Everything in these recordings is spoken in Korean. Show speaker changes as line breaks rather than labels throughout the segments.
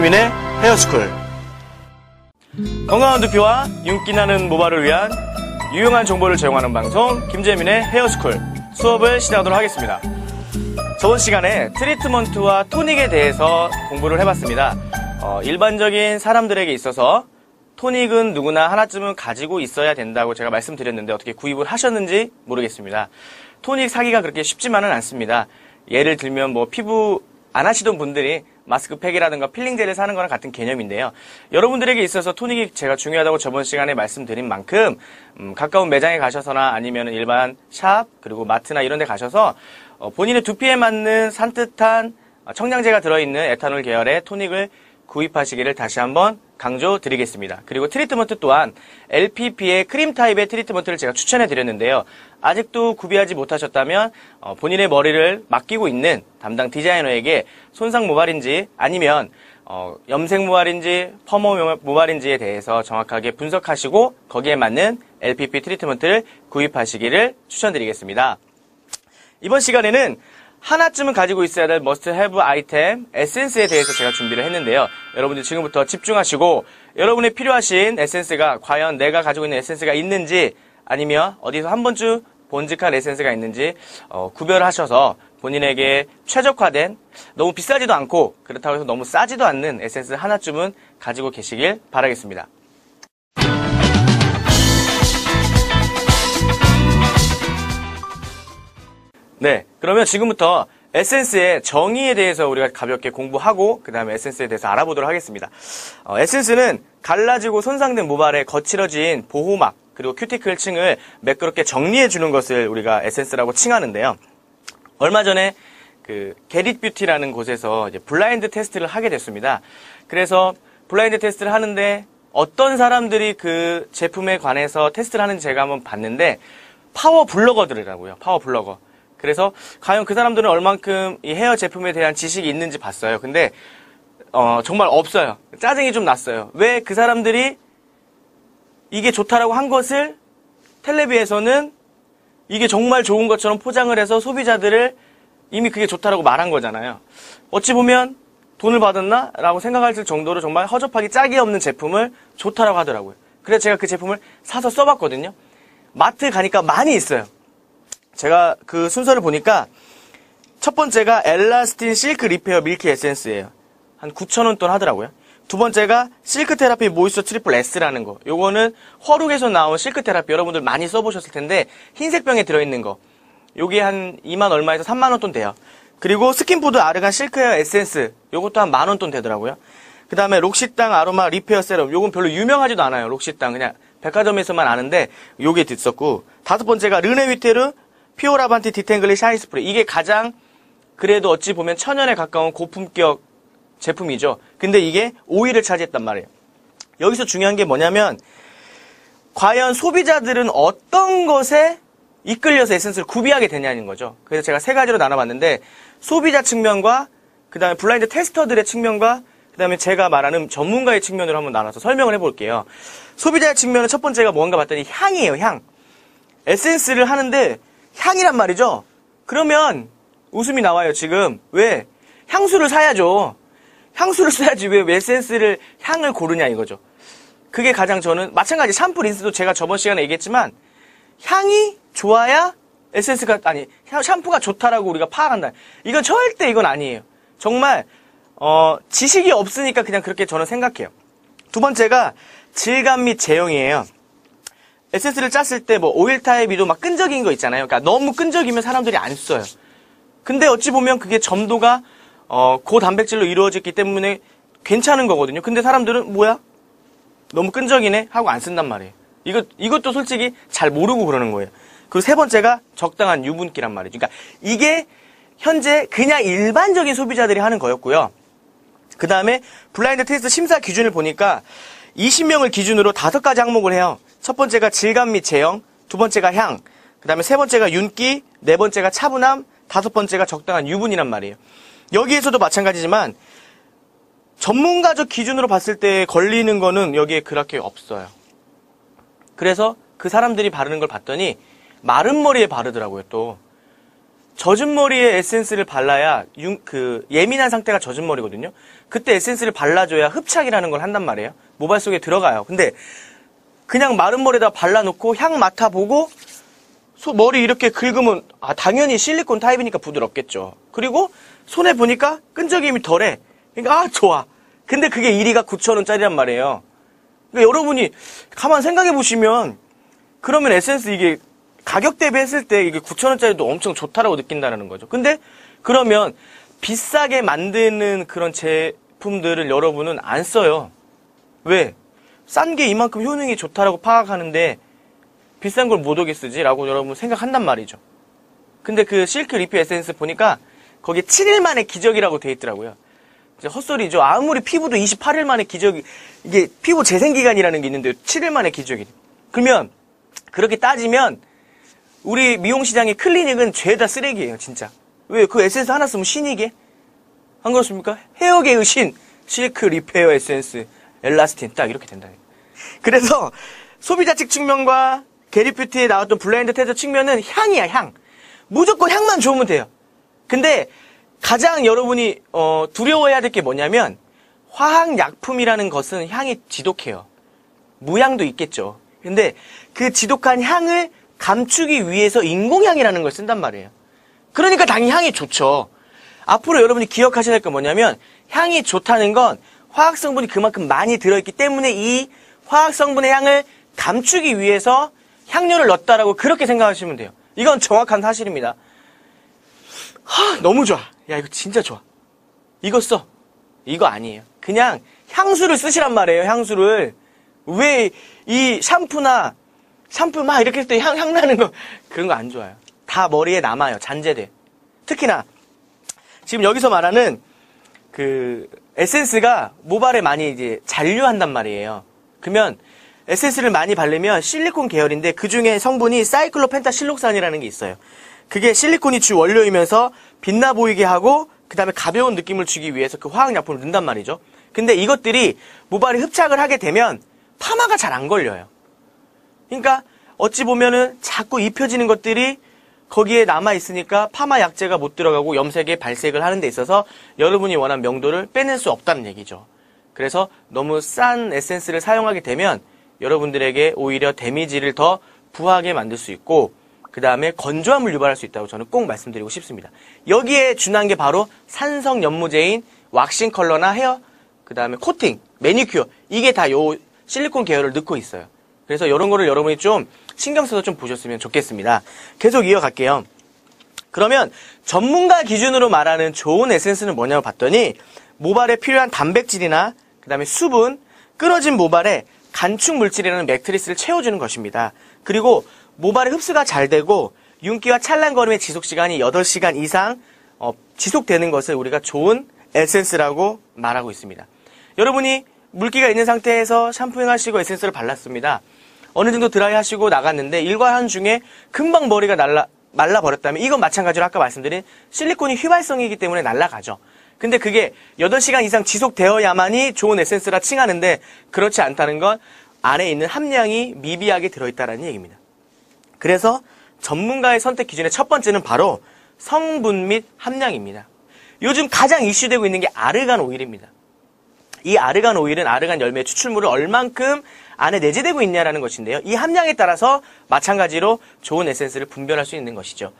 김재민의 헤어스쿨 건강한 두피와 윤기 나는 모발을 위한 유용한 정보를 제공하는 방송 김재민의 헤어스쿨 수업을 시작하도록 하겠습니다. 저번 시간에 트리트먼트와 토닉에 대해서 공부를 해봤습니다. 어, 일반적인 사람들에게 있어서 토닉은 누구나 하나쯤은 가지고 있어야 된다고 제가 말씀드렸는데 어떻게 구입을 하셨는지 모르겠습니다. 토닉 사기가 그렇게 쉽지만은 않습니다. 예를 들면 뭐 피부 안 하시던 분들이 마스크팩이라든가 필링젤을 사는 거랑 같은 개념인데요. 여러분들에게 있어서 토닉이 제가 중요하다고 저번 시간에 말씀드린 만큼 음, 가까운 매장에 가셔서나 아니면 일반 샵 그리고 마트나 이런 데 가셔서 어, 본인의 두피에 맞는 산뜻한 청량제가 들어있는 에탄올 계열의 토닉을 구입하시기를 다시 한번 강조드리겠습니다. 그리고 트리트먼트 또한 LPP의 크림 타입의 트리트먼트를 제가 추천해 드렸는데요. 아직도 구비하지 못하셨다면 어, 본인의 머리를 맡기고 있는 담당 디자이너에게 손상 모발인지 아니면 어, 염색 모발인지 펌머 모발인지에 대해서 정확하게 분석하시고 거기에 맞는 LPP 트리트먼트를 구입하시기를 추천드리겠습니다. 이번 시간에는 하나쯤은 가지고 있어야 될 머스트 헤브 아이템 에센스에 대해서 제가 준비를 했는데요. 여러분들 지금부터 집중하시고 여러분의 필요하신 에센스가 과연 내가 가지고 있는 에센스가 있는지 아니면 어디서 한 번쯤 본직한 에센스가 있는지 어, 구별하셔서 본인에게 최적화된 너무 비싸지도 않고 그렇다고 해서 너무 싸지도 않는 에센스 하나쯤은 가지고 계시길 바라겠습니다. 네, 그러면 지금부터 에센스의 정의에 대해서 우리가 가볍게 공부하고 그 다음에 에센스에 대해서 알아보도록 하겠습니다. 어, 에센스는 갈라지고 손상된 모발에 거칠어진 보호막 그리고 큐티클 층을 매끄럽게 정리해 주는 것을 우리가 에센스라고 칭하는데요. 얼마 전에 그 게릿 뷰티라는 곳에서 블라인드 테스트를 하게 됐습니다. 그래서 블라인드 테스트를 하는데 어떤 사람들이 그 제품에 관해서 테스트를 하는지 제가 한번 봤는데 파워 블로거들이라고요. 파워 블로거. 그래서 과연 그 사람들은 얼만큼 이 헤어 제품에 대한 지식이 있는지 봤어요. 근데 어, 정말 없어요. 짜증이 좀 났어요. 왜 그 사람들이 이게 좋다라고 한 것을 텔레비에서는 이게 정말 좋은 것처럼 포장을 해서 소비자들을 이미 그게 좋다라고 말한 거잖아요. 어찌 보면 돈을 받았나? 라고 생각할 정도로 정말 허접하기 짝이 없는 제품을 좋다라고 하더라고요. 그래서 제가 그 제품을 사서 써봤거든요. 마트 가니까 많이 있어요. 제가 그 순서를 보니까 첫 번째가 엘라스틴 실크 리페어 밀키 에센스예요. 한 9,000원 돈 하더라고요. 두 번째가 실크 테라피 모이스처 트리플 S라는 거. 요거는 허룩에서 나온 실크 테라피 여러분들 많이 써보셨을 텐데 흰색 병에 들어있는 거. 요게 한 2만 얼마에서 3만 원 돈 돼요. 그리고 스킨푸드 아르간 실크헤어 에센스. 요것도 한 만 원 돈 되더라고요. 그 다음에 록시땅 아로마 리페어 세럼. 요건 별로 유명하지도 않아요. 록시땅. 그냥 백화점에서만 아는데 요게 있었고. 다섯 번째가 르네위테르 피오라반티 디탱글리 샤인 스프레이. 이게 가장 그래도 어찌 보면 천연에 가까운 고품격 제품이죠. 근데 이게 5위를 차지했단 말이에요. 여기서 중요한 게 뭐냐면 과연 소비자들은 어떤 것에 이끌려서 에센스를 구비하게 되냐는 거죠. 그래서 제가 세 가지로 나눠봤는데 소비자 측면과 그 다음에 블라인드 테스터들의 측면과 그 다음에 제가 말하는 전문가의 측면으로 한번 나눠서 설명을 해볼게요. 소비자의 측면은 첫 번째가 뭔가 봤더니 향이에요, 향. 에센스를 하는데 향이란 말이죠. 그러면 웃음이 나와요, 지금. 왜? 향수를 사야죠. 향수를 써야지 왜 에센스를 향을 고르냐 이거죠. 그게 가장 저는 마찬가지 샴푸 린스도 제가 저번 시간에 얘기했지만 향이 좋아야 에센스가 아니 샴푸가 좋다라고 우리가 파악한다. 이건 절대 이건 아니에요. 정말 어, 지식이 없으니까 그냥 그렇게 저는 생각해요. 두 번째가 질감 및 제형이에요. 에센스를 짰을 때 뭐 오일 타입이도 막 끈적인 거 있잖아요. 그러니까 너무 끈적이면 사람들이 안 써요. 근데 어찌 보면 그게 점도가 어, 고단백질로 이루어졌기 때문에 괜찮은 거거든요. 근데 사람들은 뭐야? 너무 끈적이네 하고 안 쓴단 말이에요. 이것 이것도 솔직히 잘 모르고 그러는 거예요. 그리고 세 번째가 적당한 유분기란 말이죠. 그러니까 이게 현재 그냥 일반적인 소비자들이 하는 거였고요. 그 다음에 블라인드 테스트 심사 기준을 보니까 20명을 기준으로 다섯 가지 항목을 해요. 첫 번째가 질감 및 제형, 두 번째가 향, 그 다음에 세 번째가 윤기, 네 번째가 차분함, 다섯 번째가 적당한 유분이란 말이에요. 여기에서도 마찬가지지만 전문가적 기준으로 봤을 때 걸리는 거는 여기에 그렇게 없어요. 그래서 그 사람들이 바르는 걸 봤더니 마른 머리에 바르더라고요, 또. 젖은 머리에 에센스를 발라야 융, 그 예민한 상태가 젖은 머리거든요. 그때 에센스를 발라줘야 흡착이라는 걸 한단 말이에요. 모발 속에 들어가요. 근데 그냥 마른 머리에다 발라놓고 향 맡아보고 소, 머리 이렇게 긁으면 아 당연히 실리콘 타입이니까 부드럽겠죠. 그리고 손에 보니까 끈적임이 덜해. 그러니까 아 좋아. 근데 그게 1위가 9,000원짜리란 말이에요. 그러니까 여러분이 가만 생각해 보시면 그러면 에센스 이게 가격 대비했을 때 이게 9,000원짜리도 엄청 좋다라고 느낀다는 거죠. 근데 그러면 비싸게 만드는 그런 제품들을 여러분은 안 써요. 왜? 싼 게 이만큼 효능이 좋다라고 파악하는데 비싼 걸 못 오게 쓰지라고 여러분 생각한단 말이죠. 근데 그 실크 리피 에센스 보니까 거기에 7일 만에 기적이라고 돼 있더라고요. 이제 헛소리죠. 아무리 피부도 28일 만에 기적이 이게 피부 재생 기간이라는 게 있는데 7일 만에 기적이. 그러면 그렇게 따지면 우리 미용 시장의 클리닉은 죄다 쓰레기예요, 진짜. 왜? 그 에센스 하나 쓰면 신이게? 안 그렇습니까? 헤어계의 신, 실크 리페어 에센스, 엘라스틴, 딱 이렇게 된다. 그래서 소비자 측 측면과 게리뷰티에 나왔던 블라인드 테스트 측면은 향이야, 향. 무조건 향만 좋으면 돼요. 근데 가장 여러분이 어, 두려워해야 될 게 뭐냐면 화학약품이라는 것은 향이 지독해요. 무향도 있겠죠. 근데 그 지독한 향을 감추기 위해서 인공향이라는 걸 쓴단 말이에요. 그러니까 당연히 향이 좋죠. 앞으로 여러분이 기억하셔야 될 건 뭐냐면 향이 좋다는 건 화학 성분이 그만큼 많이 들어있기 때문에 이 화학 성분의 향을 감추기 위해서 향료를 넣었다라고 그렇게 생각하시면 돼요. 이건 정확한 사실입니다. 하, 너무 좋아. 야, 이거 진짜 좋아. 이거 써. 이거 아니에요. 그냥 향수를 쓰시란 말이에요, 향수를. 왜 이 샴푸나 샴푸 막 이렇게 했을 때 향, 향 나는 거, 그런 거 안 좋아요. 다 머리에 남아요, 잔재돼. 특히나, 지금 여기서 말하는 그 에센스가 모발에 많이 이제 잔류한단 말이에요. 그러면 에센스를 많이 바르면 실리콘 계열인데 그 중에 성분이 사이클로펜타실록산이라는 게 있어요. 그게 실리콘이 주 원료이면서 빛나 보이게 하고 그 다음에 가벼운 느낌을 주기 위해서 그 화학약품을 넣는단 말이죠. 근데 이것들이 모발에 흡착을 하게 되면 파마가 잘 안 걸려요. 그러니까 어찌 보면은 자꾸 입혀지는 것들이 거기에 남아 있으니까 파마 약재가 못 들어가고 염색에 발색을 하는 데 있어서 여러분이 원하는 명도를 빼낼 수 없다는 얘기죠. 그래서 너무 싼 에센스를 사용하게 되면 여러분들에게 오히려 데미지를 더 부하게 만들 수 있고 그 다음에 건조함을 유발할 수 있다고 저는 꼭 말씀드리고 싶습니다. 여기에 준한 게 바로 산성 연무제인 왁싱 컬러나 헤어 그 다음에 코팅, 매니큐어 이게 다 요 실리콘 계열을 넣고 있어요. 그래서 이런 거를 여러분이 좀 신경 써서 좀 보셨으면 좋겠습니다. 계속 이어갈게요. 그러면 전문가 기준으로 말하는 좋은 에센스는 뭐냐고 봤더니 모발에 필요한 단백질이나 그 다음에 수분, 끊어진 모발에 간축 물질이라는 매트리스를 채워주는 것입니다. 그리고 모발의 흡수가 잘 되고 윤기와 찰랑거림의 지속 시간이 8시간 이상 어, 지속되는 것을 우리가 좋은 에센스라고 말하고 있습니다. 여러분이 물기가 있는 상태에서 샴푸잉 하시고 에센스를 발랐습니다. 어느 정도 드라이 하시고 나갔는데 일과 한 중에 금방 머리가 날라, 말라버렸다면 이건 마찬가지로 아까 말씀드린 실리콘이 휘발성이기 때문에 날라가죠. 근데 그게 8시간 이상 지속되어야만이 좋은 에센스라 칭하는데 그렇지 않다는 건 안에 있는 함량이 미비하게 들어있다는 얘기입니다. 그래서 전문가의 선택 기준의 첫 번째는 바로 성분 및 함량입니다. 요즘 가장 이슈되고 있는 게 아르간 오일입니다. 이 아르간 오일은 아르간 열매 추출물을 얼만큼 안에 내재되고 있냐라는 것인데요. 이 함량에 따라서 마찬가지로 좋은 에센스를 분별할 수 있는 것이죠.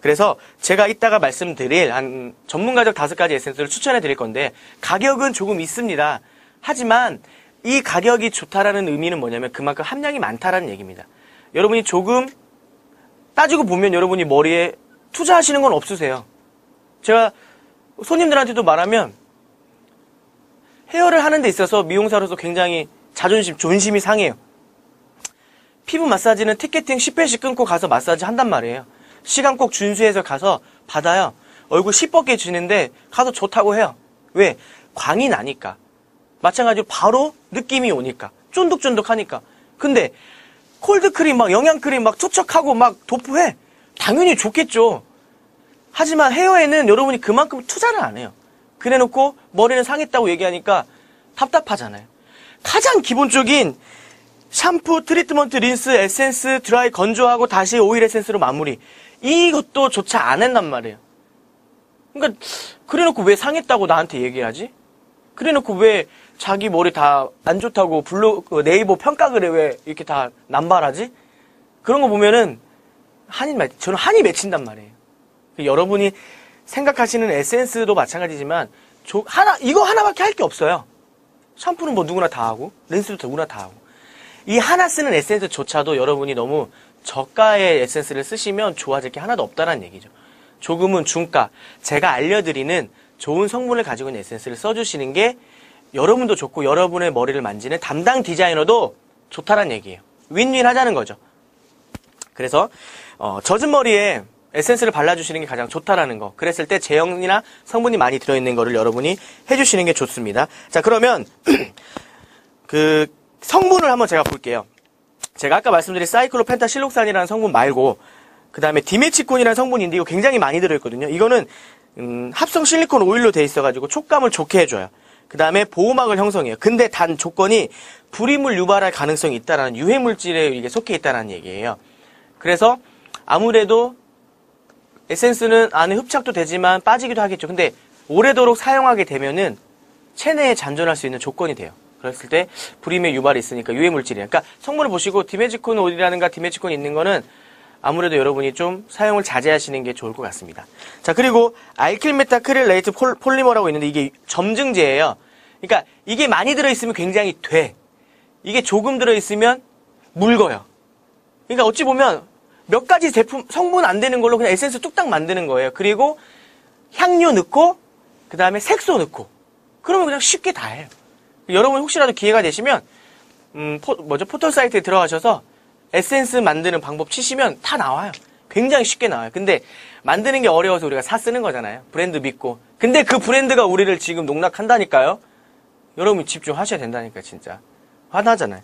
그래서 제가 이따가 말씀드릴 한 전문가적 다섯 가지 에센스를 추천해 드릴 건데 가격은 조금 있습니다. 하지만 이 가격이 좋다라는 의미는 뭐냐면 그만큼 함량이 많다라는 얘기입니다. 여러분이 조금 따지고 보면 여러분이 머리에 투자하시는 건 없으세요. 제가 손님들한테도 말하면 헤어를 하는 데 있어서 미용사로서 굉장히 자존심, 존심이 상해요. 피부 마사지는 티켓팅 10회씩 끊고 가서 마사지 한단 말이에요. 시간 꼭 준수해서 가서 받아요. 얼굴 시뻘게 주는데 가서 좋다고 해요. 왜? 광이 나니까. 마찬가지로 바로 느낌이 오니까. 쫀득쫀득하니까. 근데 콜드크림 막 영양크림 막 투척하고 막 도프해. 당연히 좋겠죠. 하지만 헤어에는 여러분이 그만큼 투자를 안 해요. 그래놓고 머리는 상했다고 얘기하니까 답답하잖아요. 가장 기본적인 샴푸, 트리트먼트, 린스, 에센스, 드라이, 건조하고 다시 오일 에센스로 마무리. 이것도 조차 안 한단 말이에요. 그러니까 그래놓고 왜 상했다고 나한테 얘기하지? 그래놓고 왜 자기 머리 다 안 좋다고 블로 그 네이버 평가 글에 왜 이렇게 다 남발하지? 그런 거 보면은 한이 맺 저는 한이 맺힌단 말이에요. 여러분이 생각하시는 에센스도 마찬가지지만 조- 하나 이거 하나밖에 할 게 없어요. 샴푸는 뭐 누구나 다 하고 렌스도 누구나 다 하고 이 하나 쓰는 에센스조차도 여러분이 너무 저가의 에센스를 쓰시면 좋아질 게 하나도 없다는 얘기죠. 조금은 중가 제가 알려드리는 좋은 성분을 가지고 있는 에센스를 써주시는 게 여러분도 좋고 여러분의 머리를 만지는 담당 디자이너도 좋다는 얘기예요. 윈윈 하자는 거죠. 그래서 어, 젖은 머리에 에센스를 발라주시는 게 가장 좋다라는 거. 그랬을 때 제형이나 성분이 많이 들어있는 거를 여러분이 해주시는 게 좋습니다. 자 그러면 그 성분을 한번 제가 볼게요. 제가 아까 말씀드린 사이클로펜타실록산이라는 성분 말고 그 다음에 디메치콘이라는 성분인데 이거 굉장히 많이 들어있거든요. 이거는 음, 합성 실리콘 오일로 돼 있어가지고 촉감을 좋게 해줘요. 그 다음에 보호막을 형성해요. 근데 단 조건이 불이물 유발할 가능성이 있다라는 유해 물질에 이게 속해 있다는 얘기예요. 그래서 아무래도 에센스는 안에 흡착도 되지만 빠지기도 하겠죠. 근데 오래도록 사용하게 되면은 체내에 잔존할 수 있는 조건이 돼요. 그랬을 때 불임의 유발이 있으니까 유해 물질이에요. 그러니까 성분을 보시고 디메지콘 오일이라든가 디메지콘 있는 거는 아무래도 여러분이 좀 사용을 자제하시는 게 좋을 것 같습니다. 자 그리고 알킬메타크릴레이트 폴- 폴리머라고 있는데 이게 점증제예요. 그러니까 이게 많이 들어있으면 굉장히 돼. 이게 조금 들어있으면 묽어요. 그러니까 어찌 보면 몇 가지 제품 성분 안 되는 걸로 그냥 에센스 뚝딱 만드는 거예요. 그리고 향료 넣고 그 다음에 색소 넣고 그러면 그냥 쉽게 다 해요. 여러분 혹시라도 기회가 되시면 음, 포, 뭐죠 포털 사이트에 들어가셔서 에센스 만드는 방법 치시면 다 나와요. 굉장히 쉽게 나와요. 근데 만드는 게 어려워서 우리가 사 쓰는 거잖아요. 브랜드 믿고. 근데 그 브랜드가 우리를 지금 농락한다니까요. 여러분 집중하셔야 된다니까 진짜. 화나잖아요.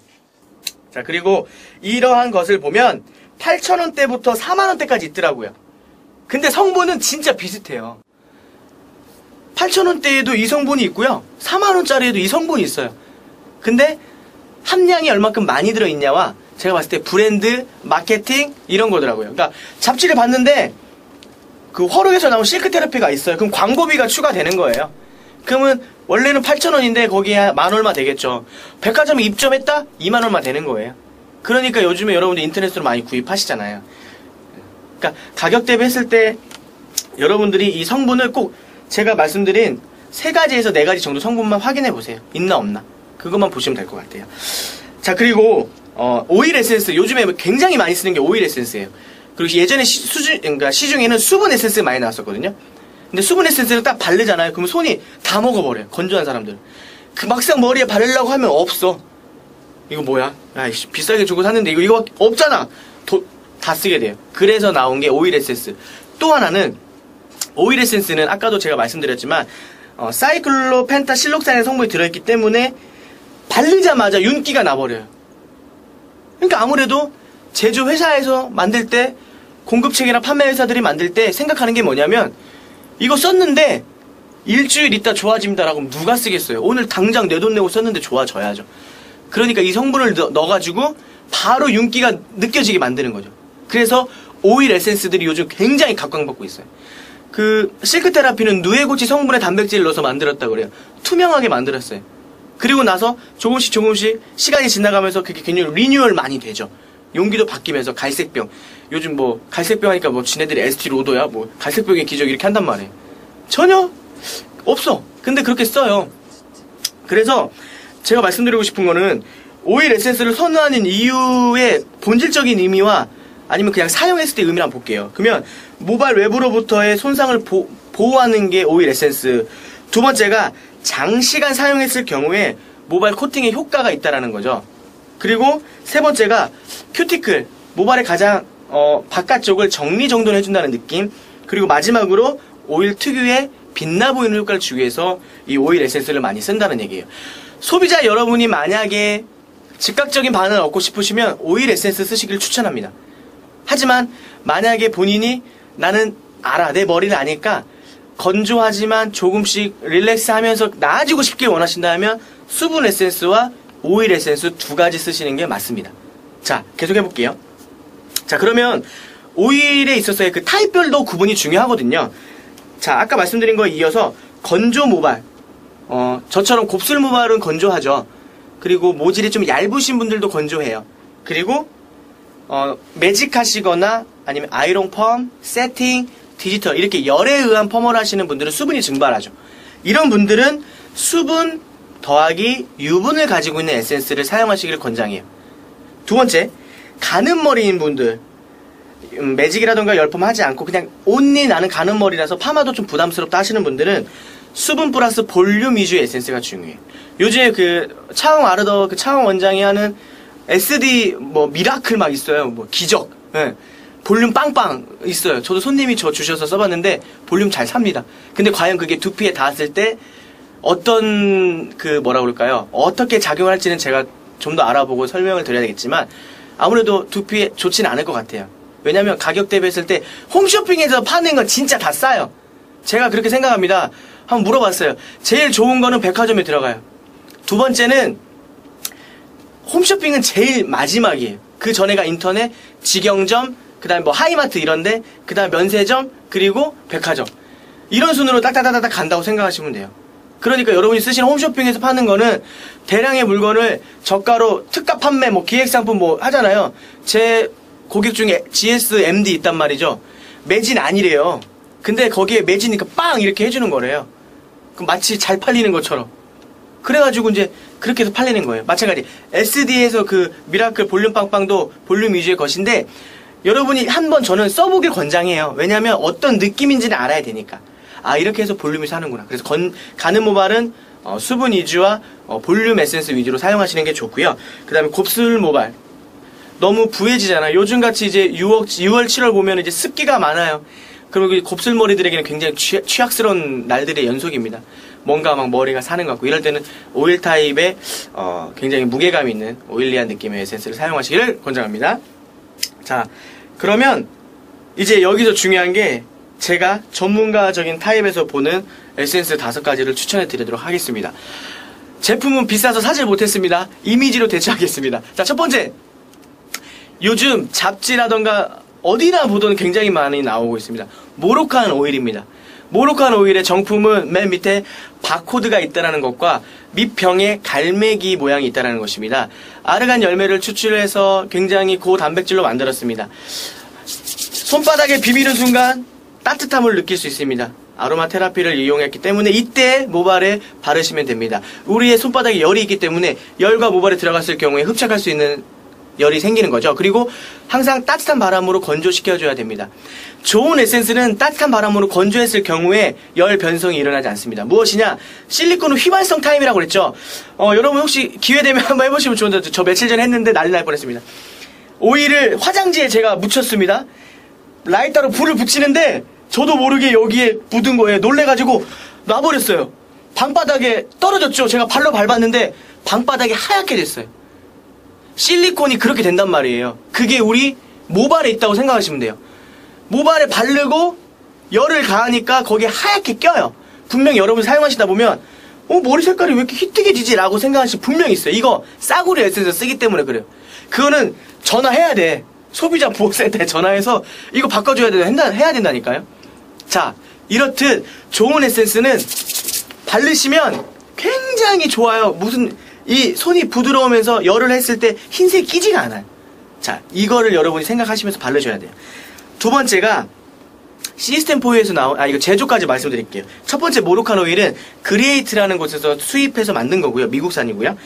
자, 그리고 이러한 것을 보면 8,000원대부터 4만원대까지 있더라고요. 근데 성분은 진짜 비슷해요. 8,000원대에도 이 성분이 있고요. 4만원짜리에도 이 성분이 있어요. 근데 함량이 얼마큼 많이 들어있냐와 제가 봤을 때 브랜드, 마케팅 이런 거더라고요. 그러니까 잡지를 봤는데 그 화록에서 나온 실크 테라피가 있어요. 그럼 광고비가 추가되는 거예요. 그러면 원래는 8,000원인데 거기에 만 얼마 되겠죠. 백화점에 입점했다? 2만 얼마 되는 거예요. 그러니까 요즘에 여러분들 인터넷으로 많이 구입하시잖아요. 그러니까 가격 대비했을 때 여러분들이 이 성분을 꼭 제가 말씀드린 세 가지에서 네 가지 정도 성분만 확인해 보세요. 있나 없나. 그것만 보시면 될 것 같아요. 자 그리고 어, 오일 에센스 요즘에 굉장히 많이 쓰는 게 오일 에센스예요. 그리고 예전에 시, 수준, 그러니까 시중에는 수분 에센스 많이 나왔었거든요. 근데 수분 에센스를 딱 바르잖아요. 그러면 손이 다 먹어버려요. 건조한 사람들. 그 막상 머리에 바르려고 하면 없어. 이거 뭐야? 아이씨, 비싸게 주고 샀는데 이거 이거 없잖아. 도- 다 쓰게 돼요. 그래서 나온 게 오일 에센스. 또 하나는 오일 에센스는 아까도 제가 말씀드렸지만 어, 사이클로펜타 실록산의 성분이 들어있기 때문에 바르자마자 윤기가 나버려요. 그러니까 아무래도 제조 회사에서 만들 때 공급책이나 판매 회사들이 만들 때 생각하는 게 뭐냐면 이거 썼는데 일주일 있다 좋아집니다라고 누가 쓰겠어요? 오늘 당장 내 돈 내고 썼는데 좋아져야죠. 그러니까 이 성분을 넣, 넣어가지고 바로 윤기가 느껴지게 만드는 거죠. 그래서 오일 에센스들이 요즘 굉장히 각광받고 있어요. 그 실크 테라피는 누에고치 성분의 단백질을 넣어서 만들었다 그래요. 투명하게 만들었어요. 그리고 나서 조금씩 조금씩 시간이 지나가면서 그게 굉장히 리뉴얼 많이 되죠. 용기도 바뀌면서 갈색병. 요즘 뭐 갈색병 하니까 뭐 지네들이 에스티 로도야 뭐 갈색병의 기적 이렇게 한단 말이에요. 전혀 없어. 근데 그렇게 써요. 그래서 제가 말씀드리고 싶은 거는 오일 에센스를 선호하는 이유의 본질적인 의미와 아니면 그냥 사용했을 때 의미를 한번 볼게요. 그러면 모발 외부로부터의 손상을 보, 보호하는 게 오일 에센스. 두 번째가 장시간 사용했을 경우에 모발 코팅에 효과가 있다라는 거죠. 그리고 세 번째가 큐티클, 모발의 가장 어, 바깥쪽을 정리정돈해 준다는 느낌. 그리고 마지막으로 오일 특유의 빛나 보이는 효과를 주기 위해서 이 오일 에센스를 많이 쓴다는 얘기예요. 소비자 여러분이 만약에 즉각적인 반응을 얻고 싶으시면 오일 에센스 쓰시기를 추천합니다. 하지만 만약에 본인이 나는 알아 내 머리를 아니까 건조하지만 조금씩 릴렉스 하면서 나아지고 싶길 원하신다면 수분 에센스와 오일 에센스 두 가지 쓰시는 게 맞습니다. 자, 계속 해볼게요. 자, 그러면
오일에 있어서의 그 타입별도 구분이 중요하거든요. 자, 아까 말씀드린 거에 이어서 건조 모발. 어, 저처럼 곱슬 모발은 건조하죠. 그리고 모질이 좀 얇으신 분들도 건조해요. 그리고 어, 매직하시거나 아니면 아이롱 펌, 세팅, 디지털 이렇게 열에 의한 펌을 하시는 분들은 수분이 증발하죠. 이런 분들은 수분 더하기 유분을 가지고 있는 에센스를 사용하시기를 권장해요. 두 번째, 가는 머리인 분들 음, 매직이라던가 열펌 하지 않고 그냥 온리 나는 가는 머리라서 파마도 좀 부담스럽다 하시는 분들은 수분 플러스 볼륨 위주의 에센스가 중요해요. 요즘에 그 차흥 아르더 그 차흥 원장이 하는 SD 뭐 미라클 막 있어요. 뭐 기적. 예. 볼륨 빵빵 있어요. 저도 손님이 저 주셔서 써봤는데 볼륨 잘 삽니다. 근데 과연 그게 두피에 닿았을 때 어떤 그 뭐라 그럴까요? 어떻게 작용할지는 제가 좀 더 알아보고 설명을 드려야 되겠지만 아무래도 두피에 좋지는 않을 것 같아요. 왜냐면 가격 대비했을 때 홈쇼핑에서 파는 건 진짜 다 싸요. 제가 그렇게 생각합니다. 한번 물어봤어요. 제일 좋은 거는 백화점에 들어가요. 두 번째는 홈쇼핑은 제일 마지막이에요. 그 전에가 인터넷, 직영점, 그 다음에 뭐 하이마트 이런데, 그 다음에 면세점, 그리고 백화점. 이런 순으로 딱딱딱딱 간다고 생각하시면 돼요. 그러니까 여러분이 쓰시는 홈쇼핑에서 파는 거는 대량의 물건을 저가로 특가 판매, 뭐 기획상품 뭐 하잖아요. 제 고객 중에 GS MD 있단 말이죠. 매진 아니래요. 근데 거기에 매진이니까 빵! 이렇게 해주는 거래요. 그럼 마치 잘 팔리는 것처럼. 그래가지고 이제 그렇게 해서 팔리는 거예요. 마찬가지 SD에서 그 미라클 볼륨 빵빵도 볼륨 위주의 것인데 여러분이 한번 저는 써보길 권장해요. 왜냐하면 어떤 느낌인지는 알아야 되니까. 아 이렇게 해서 볼륨이 사는구나. 그래서 건, 가는 모발은 어, 수분 위주와 어, 볼륨 에센스 위주로 사용하시는 게 좋고요. 그 다음에 곱슬 모발. 너무 부해지잖아요. 요즘같이 이제 6월, 6월, 7월 보면 이제 습기가 많아요. 그리고 이 곱슬머리들에게는 굉장히 취, 취약스러운 날들의 연속입니다. 뭔가 막 머리가 사는 것 같고 이럴 때는 오일 타입의 어, 굉장히 무게감 있는 오일리한 느낌의 에센스를 사용하시기를 권장합니다. 자, 그러면 이제 여기서 중요한 게 제가 전문가적인 타입에서 보는 에센스 다섯 가지를 추천해 드리도록 하겠습니다. 제품은 비싸서 사질 못했습니다. 이미지로 대체하겠습니다. 자, 첫 번째. 요즘 잡지라던가 어디나 보던 굉장히 많이 나오고 있습니다. 모로칸 오일입니다. 모로칸 오일의 정품은 맨 밑에 바코드가 있다는 것과 밑병에 갈매기 모양이 있다는 것입니다. 아르간 열매를 추출해서 굉장히 고단백질로 만들었습니다. 손바닥에 비비는 순간 따뜻함을 느낄 수 있습니다. 아로마 테라피를 이용했기 때문에 이때 모발에 바르시면 됩니다. 우리의 손바닥에 열이 있기 때문에 열과 모발에 들어갔을 경우에 흡착할 수 있는 열이 생기는 거죠. 그리고 항상 따뜻한 바람으로 건조시켜줘야 됩니다. 좋은 에센스는 따뜻한 바람으로 건조했을 경우에 열 변성이 일어나지 않습니다. 무엇이냐? 실리콘은 휘발성 타임이라고 그랬죠. 어, 여러분 혹시 기회 되면 한번 해보시면 좋은데 저 며칠 전에 했는데 난리 날 뻔했습니다. 오일을 화장지에 제가 묻혔습니다. 라이터로 불을 붙이는데 저도 모르게 여기에 묻은 거예요. 놀래가지고 놔버렸어요. 방바닥에 떨어졌죠. 제가 발로 밟았는데 방바닥이 하얗게 됐어요. 실리콘이 그렇게 된단 말이에요. 그게 우리 모발에 있다고 생각하시면 돼요. 모발에 바르고 열을 가하니까 거기에 하얗게 껴요. 분명히 여러분 사용하시다 보면 어 머리 색깔이 왜 이렇게 희뜨개지지? 라고 생각하실 분명히 있어요. 이거 싸구려 에센스 쓰기 때문에 그래요. 그거는 전화해야 돼. 소비자 보호센터에 전화해서 이거 바꿔줘야 된다, 해야 된다니까요. 자, 이렇듯 좋은 에센스는 바르시면 굉장히 좋아요. 무슨 이 손이 부드러우면서 열을 했을 때 흰색 끼지가 않아요. 자, 이거를 여러분이 생각하시면서 바르셔야 돼요. 두 번째가 시스템 포유에서 나온 아 이거 제조까지 말씀드릴게요. 첫 번째 모로칸 오일은 그레이트라는 곳에서 수입해서 만든 거고요. 미국산이고요.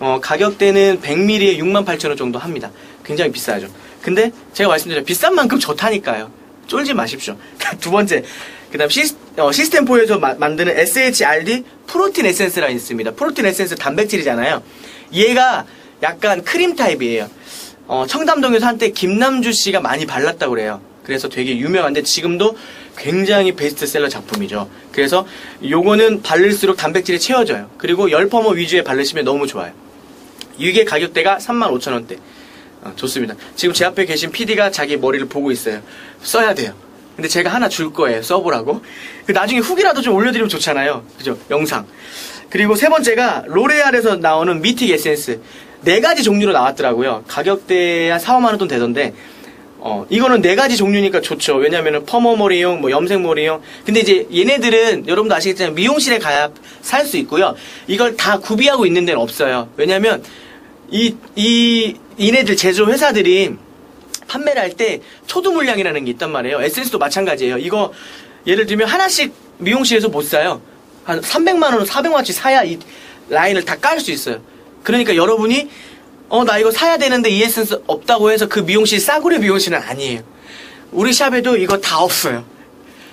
어, 가격대는 100ml에 68,000원 정도 합니다. 굉장히 비싸죠. 근데 제가 말씀드린 비싼 만큼 좋다니까요. 쫄지 마십시오. 두 번째, 그 다음 시스, 어, 시스템 포에서 만드는 SHRD 프로틴 에센스가 있습니다. 프로틴 에센스 단백질이잖아요. 얘가 약간 크림 타입이에요. 어, 청담동에서 한때 김남주 씨가 많이 발랐다고 그래요. 그래서 되게 유명한데 지금도 굉장히 베스트셀러 작품이죠. 그래서 요거는 바를수록 단백질이 채워져요. 그리고 열 퍼머 위주에 바르시면 너무 좋아요. 이게 가격대가 35,000원대. 어, 좋습니다. 지금 제 앞에 계신 PD가 자기 머리를 보고 있어요. 써야 돼요. 근데 제가 하나 줄 거예요. 써보라고. 그 나중에 후기라도 좀 올려드리면 좋잖아요. 그죠? 영상. 그리고 세 번째가 로레알에서 나오는 미틱 에센스. 네 가지 종류로 나왔더라고요. 가격대 한 4, 5만 원 돈 되던데 어, 이거는 네 가지 종류니까 좋죠. 왜냐면은 퍼머 머리용, 뭐 염색 머리용. 근데 이제 얘네들은 여러분도 아시겠지만 미용실에 가야 살 수 있고요. 이걸 다 구비하고 있는 데는 없어요. 왜냐면 이, 이, 이네들 제조 회사들이 판매를 할 때 초도 물량이라는 게 있단 말이에요. 에센스도 마찬가지예요. 이거 예를 들면 하나씩 미용실에서 못 사요. 한 300만 원, 400만원치 사야 이 라인을 다 깔 수 있어요. 그러니까 여러분이 어, 나 이거 사야 되는데 이 에센스 없다고 해서 그 미용실 싸구려 미용실은 아니에요. 우리 샵에도 이거 다 없어요.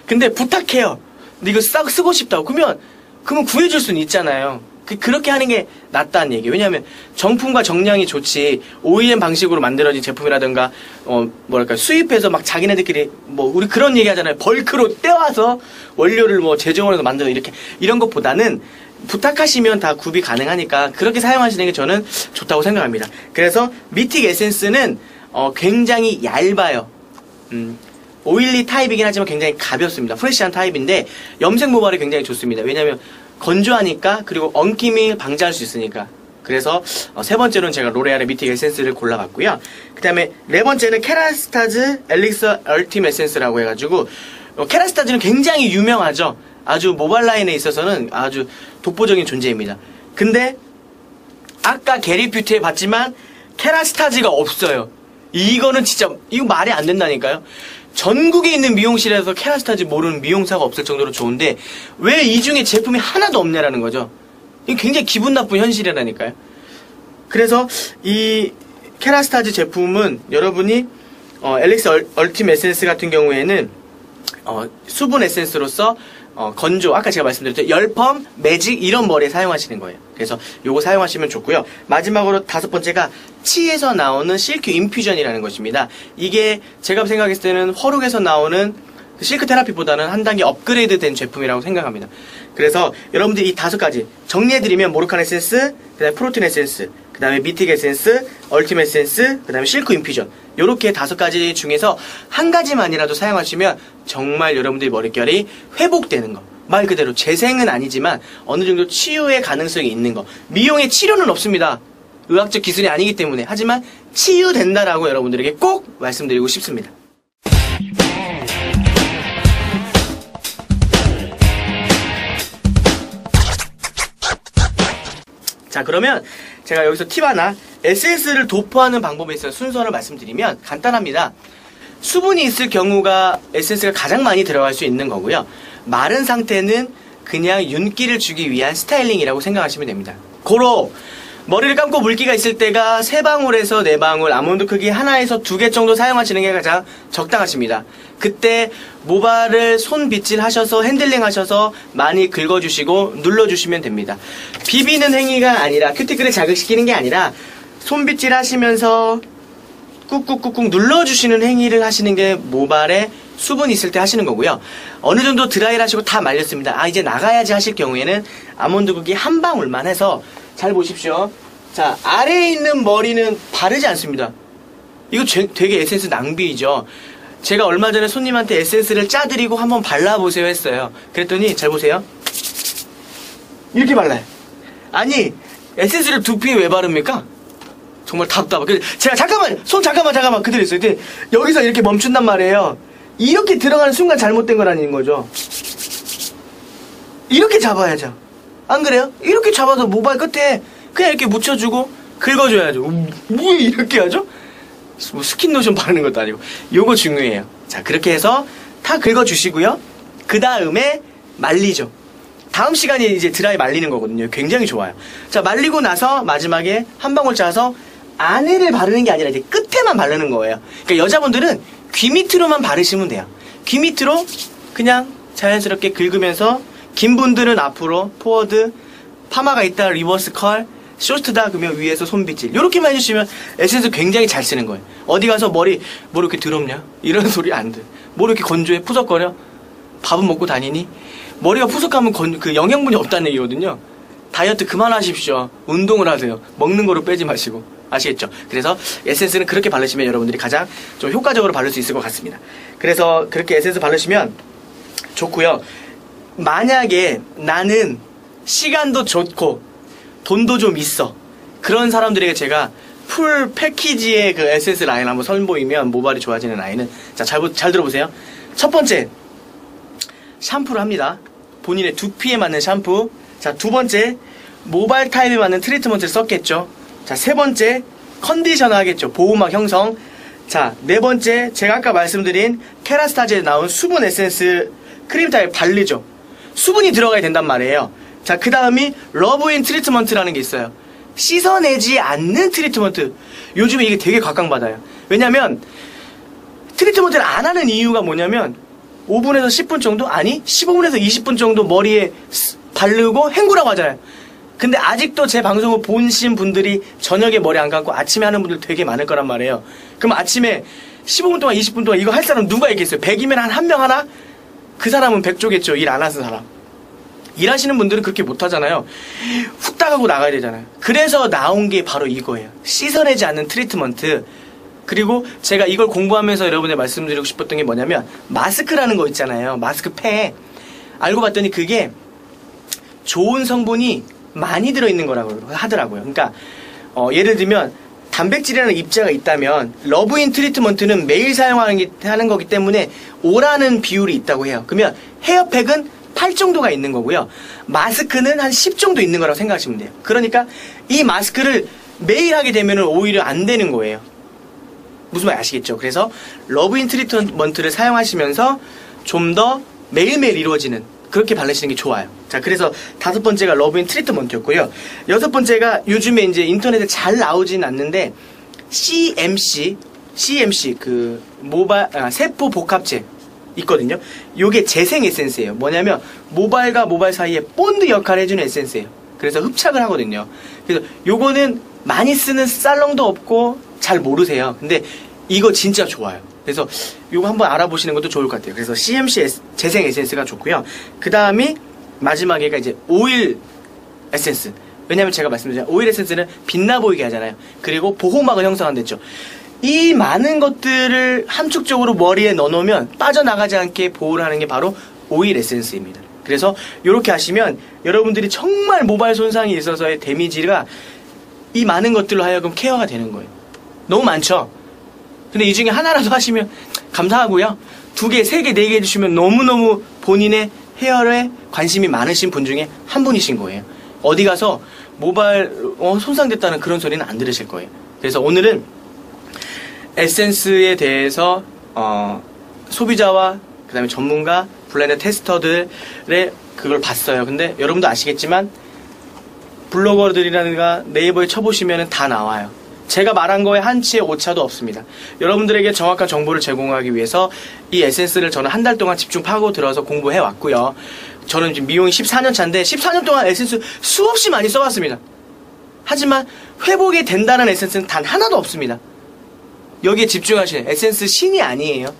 근데 부탁해요. 근데 이거 싹 쓰고 싶다고. 그러면, 그러면 구해줄 수는 있잖아요. 그, 그렇게 하는 게 낫다는 얘기예요. 왜냐하면 정품과 정량이 좋지, OEM 방식으로 만들어진 제품이라든가, 어, 뭐랄까, 수입해서 막 자기네들끼리, 뭐, 우리 그런 얘기 하잖아요. 벌크로 떼와서 원료를 뭐 제정원에서 만들어 이렇게, 이런 것보다는 부탁하시면 다 구비 가능하니까 그렇게 사용하시는 게 저는 좋다고 생각합니다. 그래서 미틱 에센스는 어, 굉장히 얇아요. 음, 오일리 타입이긴 하지만 굉장히 가볍습니다. 프레시한 타입인데 염색 모발이 굉장히 좋습니다. 왜냐하면 건조하니까 그리고 엉킴이 방지할 수 있으니까. 그래서 어, 세 번째로는 제가 로레알의 미틱 에센스를 골라봤고요. 그 다음에 네 번째는 케라스타즈 엘릭서 얼팀 에센스라고 해가지고 어, 케라스타즈는 굉장히 유명하죠. 아주 모발 라인에 있어서는 아주 독보적인 존재입니다. 근데 아까 게리 뷰티에 봤지만 케라스타즈가 없어요. 이거는 진짜 이거 말이 안 된다니까요. 전국에 있는 미용실에서 케라스타즈 모르는 미용사가 없을 정도로 좋은데 왜 이 중에 제품이 하나도 없냐라는 거죠. 이게 굉장히 기분 나쁜 현실이라니까요. 그래서 이 케라스타즈 제품은 여러분이 어, 엘릭스 얼, 얼팀 에센스 같은 경우에는 어, 수분 에센스로서 어, 건조, 아까 제가 말씀드렸죠. 열펌, 매직 이런 머리에 사용하시는 거예요. 그래서 요거 사용하시면 좋고요. 마지막으로 다섯 번째가 치에서 나오는 실크 인퓨전이라는 것입니다. 이게 제가 생각했을 때는 허룩에서 나오는 그 실크 테라피보다는 한 단계 업그레이드 된 제품이라고 생각합니다. 그래서 여러분들 이 다섯 가지 정리해드리면 모르칸 에센스, 그 다음에 프로틴 에센스, 그 다음에 미틱 에센스, 얼팀 에센스, 그 다음에 실크 인퓨전. 요렇게 다섯 가지 중에서 한 가지만이라도 사용하시면 정말 여러분들의 머릿결이 회복되는 거. 말 그대로 재생은 아니지만 어느 정도 치유의 가능성이 있는 거. 미용의 치료는 없습니다. 의학적 기술이 아니기 때문에. 하지만 치유된다라고 여러분들에게 꼭 말씀드리고 싶습니다. 자 그러면 제가 여기서 팁 하나. 에센스를 도포하는 방법에 있어서 순서를 말씀드리면 간단합니다. 수분이 있을 경우가 에센스가 가장 많이 들어갈 수 있는 거고요. 마른 상태는 그냥 윤기를 주기 위한 스타일링이라고 생각하시면 됩니다. 고로 머리를 감고 물기가 있을 때가 세 방울에서 네 방울 아몬드 크기 하나에서 두 개 정도 사용하시는 게 가장 적당하십니다. 그때 모발을 손 빗질 하셔서 핸들링 하셔서 많이 긁어주시고 눌러주시면 됩니다. 비비는 행위가 아니라 큐티클을 자극시키는 게 아니라 손 빗질 하시면서 꾹꾹꾹꾹 눌러주시는 행위를 하시는 게 모발에 수분 있을 때 하시는 거고요. 어느 정도 드라이를 하시고 다 말렸습니다. 아, 이제 나가야지 하실 경우에는 아몬드 국이 한 방울만 해서 잘 보십시오. 자, 아래에 있는 머리는 바르지 않습니다. 이거 제- 되게 에센스 낭비이죠. 제가 얼마 전에 손님한테 에센스를 짜드리고 한번 발라보세요 했어요. 그랬더니 잘 보세요. 이렇게 발라요. 아니, 에센스를 두피에 왜 바릅니까? 정말 답답해. 그래서 제가 잠깐만, 손 잠깐만, 잠깐만, 그대로 있어요. 근데 여기서 이렇게 멈춘단 말이에요. 이렇게 들어가는 순간 잘못된 거라는 거죠. 이렇게 잡아야죠. 안 그래요? 이렇게 잡아서 모발 끝에 그냥 이렇게 묻혀주고 긁어줘야죠. 음, 뭐 이렇게 하죠? 뭐 스킨 로션 바르는 것도 아니고. 요거 중요해요. 자, 그렇게 해서 다 긁어주시고요. 그 다음에 말리죠. 다음 시간이 이제 드라이 말리는 거거든요. 굉장히 좋아요. 자, 말리고 나서 마지막에 한 방울 짜서 안에를 바르는 게 아니라 이제 끝에만 바르는 거예요. 그러니까 여자분들은 귀 밑으로만 바르시면 돼요. 귀 밑으로 그냥 자연스럽게 긁으면서 긴 분들은 앞으로 포워드 파마가 있다 리버스 컬 쇼트다 그러면 위에서 손빗질 이렇게만 해주시면 에센스 굉장히 잘 쓰는 거예요. 어디 가서 머리 뭐 이렇게 더럽냐 이런 소리 안 돼. 뭐 이렇게 건조해 푸석거려 밥은 먹고 다니니 머리가 푸석하면 건, 그 영양분이 없다는 얘기거든요. 다이어트 그만하십시오. 운동을 하세요. 먹는 거로 빼지 마시고. 아시겠죠? 그래서 에센스는 그렇게 바르시면 여러분들이 가장 좀 효과적으로 바를 수 있을 것 같습니다. 그래서 그렇게 에센스 바르시면 좋고요. 만약에 나는 시간도 좋고 돈도 좀 있어. 그런 사람들에게 제가 풀 패키지의 그 에센스 라인 한번 선보이면 모발이 좋아지는 라인은 자, 잘, 보- 잘 들어보세요. 첫 번째, 샴푸를 합니다. 본인의 두피에 맞는 샴푸. 자, 두 번째, 모발 타입에 맞는 트리트먼트를 썼겠죠. 자, 세 번째, 컨디셔너 하겠죠. 보호막 형성. 자, 네 번째, 제가 아까 말씀드린 케라스타즈에 나온 수분 에센스 크림 타입 바르죠. 수분이 들어가야 된단 말이에요. 자, 그 다음이 러브인 트리트먼트라는 게 있어요. 씻어내지 않는 트리트먼트. 요즘에 이게 되게 각광받아요. 왜냐면, 트리트먼트를 안 하는 이유가 뭐냐면 5분에서 10분 정도 아니 15분에서 20분 정도 머리에 스- 바르고 헹구라고 하잖아요. 근데 아직도 제 방송을 보신 분들이 저녁에 머리 안 감고 아침에 하는 분들 되게 많을 거란 말이에요. 그럼 아침에 15분 동안 20분 동안 이거 할 사람 누가 있겠어요? 100이면 한 한 명 하나? 그 사람은 100조겠죠. 일 안 하는 사람. 일하시는 분들은 그렇게 못 하잖아요. 훅 따가고 나가야 되잖아요. 그래서 나온 게 바로 이거예요. 씻어내지 않는 트리트먼트. 그리고 제가 이걸 공부하면서 여러분에 말씀드리고 싶었던 게 뭐냐면 마스크라는 거 있잖아요. 마스크 팩. 알고 봤더니 그게 좋은 성분이 많이 들어있는 거라고 하더라고요. 그러니까 어, 예를 들면 단백질이라는 입자가 있다면 러브인 트리트먼트는 매일 사용하는 거기 때문에 오라는 비율이 있다고 해요. 그러면 헤어팩은 8 정도가 있는 거고요. 마스크는 한 10 정도 있는 거라고 생각하시면 돼요. 그러니까 이 마스크를 매일 하게 되면 오히려 안 되는 거예요. 무슨 말 아시겠죠? 그래서 러브인 트리트먼트를 사용하시면서 좀 더 매일매일 이루어지는 그렇게 바르시는 게 좋아요. 자, 그래서 다섯 번째가 러브인 트리트먼트였고요. 여섯 번째가 요즘에 이제 인터넷에 잘 나오진 않는데 CMC, CMC 그 모발 아, 세포 복합체 있거든요. 요게 재생 에센스예요. 뭐냐면 모발과 모발 사이에 본드 역할을 해주는 에센스예요. 그래서 흡착을 하거든요. 그래서 요거는 많이 쓰는 살롱도 없고 잘 모르세요. 근데 이거 진짜 좋아요. 그래서 요거 한번 알아보시는 것도 좋을 것 같아요. 그래서 CMC 재생 에센스가 좋고요. 그 다음이 마지막에가 이제 오일 에센스. 왜냐면 제가 말씀드린 오일 에센스는 빛나 보이게 하잖아요. 그리고 보호막을 형성한댔죠. 이 많은 것들을 함축적으로 머리에 넣어놓으면 빠져나가지 않게 보호를 하는 게 바로 오일 에센스입니다. 그래서 이렇게 하시면 여러분들이 정말 모발 손상이 있어서의 데미지가 이 많은 것들로 하여금 케어가 되는 거예요. 너무 많죠? 근데 이 중에 하나라도 하시면 감사하고요. 두 개, 세 개, 네 개 해주시면 너무너무 본인의 헤어에 관심이 많으신 분 중에 한 분이신 거예요. 어디 가서 모발 어, 손상됐다는 그런 소리는 안 들으실 거예요. 그래서 오늘은 에센스에 대해서 어, 소비자와 그다음에 전문가, 블렌드 테스터들의 그걸 봤어요. 근데 여러분도 아시겠지만 블로거들이라든가 네이버에 쳐보시면 다 나와요. 제가 말한 거에 한치의 오차도 없습니다. 여러분들에게 정확한 정보를 제공하기 위해서 이 에센스를 저는 한 달 동안 집중 파고 들어서 공부해 왔고요. 저는 지금 미용이 14년 차인데 14년 동안 에센스 수없이 많이 써봤습니다. 하지만 회복이 된다는 에센스는 단 하나도 없습니다. 여기에 집중하시는 에센스 신이 아니에요.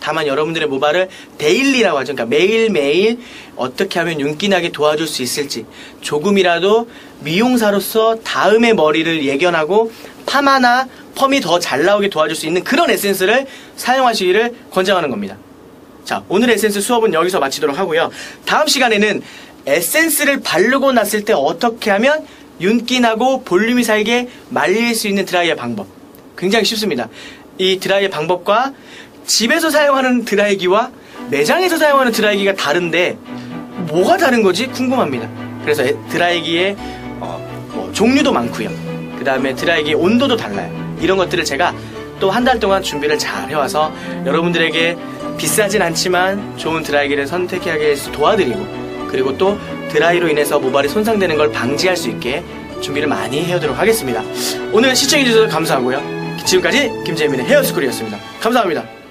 다만 여러분들의 모발을 데일리라고 하죠. 그러니까 매일매일 어떻게 하면 윤기나게 도와줄 수 있을지 조금이라도 미용사로서 다음의 머리를 예견하고 파마나 펌이 더 잘 나오게 도와줄 수 있는 그런 에센스를 사용하시기를 권장하는 겁니다. 자, 오늘 에센스 수업은 여기서 마치도록 하고요. 다음 시간에는 에센스를 바르고 났을 때 어떻게 하면 윤기나고 볼륨이 살게 말릴 수 있는 드라이의 방법. 굉장히 쉽습니다. 이 드라이의 방법과 집에서 사용하는 드라이기와 매장에서 사용하는 드라이기가 다른데 뭐가 다른 거지 궁금합니다. 그래서 에- 드라이기의 어, 뭐 종류도 많고요. 그 다음에 드라이기 온도도 달라요. 이런 것들을 제가 또 한 달 동안 준비를 잘 해와서 여러분들에게 비싸진 않지만 좋은 드라이기를 선택하게 해서 도와드리고 그리고 또 드라이로 인해서 모발이 손상되는 걸 방지할 수 있게 준비를 많이 해오도록 하겠습니다. 오늘 시청해주셔서 감사하고요. 지금까지 김재민의 헤어스쿨이었습니다. 감사합니다.